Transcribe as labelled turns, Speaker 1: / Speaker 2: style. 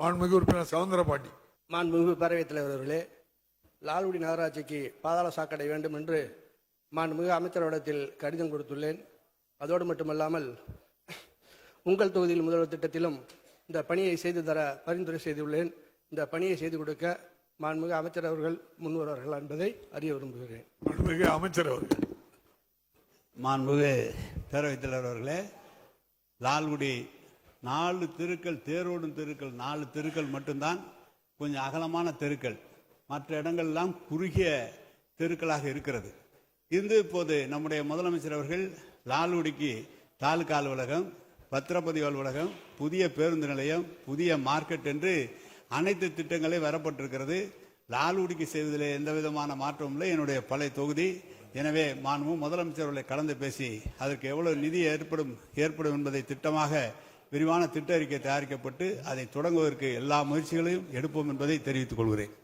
Speaker 1: மாண்புமிகு உறுப்பினர் சவுந்தர பாண்டி.
Speaker 2: மாண்புமிகு பேரவைத் தலைவர் அவர்களே லால்குடி நகராட்சிக்கு பாதாள சாக்கடை வேண்டும் என்று மாண்புமிகு அமைச்சரிடத்தில் கடிதம் கொடுத்துள்ளேன். அதோடு மட்டுமல்லாமல் உங்கள் தொகுதியில் முதல்வர் திட்டத்திலும் இந்த பணியை செய்து தர பரிந்துரை செய்துள்ளேன். இந்த பணியை செய்து கொடுக்க மாண்புமிகு அமைச்சர் அவர்கள் முன்வருவார்கள் என்பதை அறிய விரும்புகிறேன்.
Speaker 1: மாண்புமிகு அமைச்சர் அவர்கள்.
Speaker 3: மாண்புமிகு பேரவைத் தலைவர் அவர்களே லால்குடி நாலு தெருக்கள் தேரோடும் தெருக்கள் நாலு தெருக்கள் மட்டும்தான் கொஞ்சம் அகலமான தெருக்கள். மற்ற இடங்கள்லாம் குறுகிய தெருக்களாக இருக்கிறது. இந்து இப்போது நம்முடைய முதலமைச்சர் அவர்கள் லால்குடிக்கு தாலுகா அலுவலகம் பத்திரப்பதிவு அலுவலகம் புதிய பேருந்து நிலையம் புதிய மார்க்கெட் என்று அனைத்து திட்டங்களையும் வரப்பட்டிருக்கிறது. லால்குடிக்கு செய்வதில் எந்த விதமான மாற்றமும் இல்லை. என்னுடைய பழைய தொகுதி. எனவே மாண்பு முதலமைச்சர்களை கலந்து பேசி அதற்கு எவ்வளவு நிதி ஏற்படும் ஏற்படும் என்பதை திட்டமாக விரிவான திட்ட அறிக்கை தயாரிக்கப்பட்டு அதை தொடங்குவதற்கு எல்லா முயற்சிகளையும் எடுப்போம் என்பதை தெரிவித்துக் கொள்கிறேன்.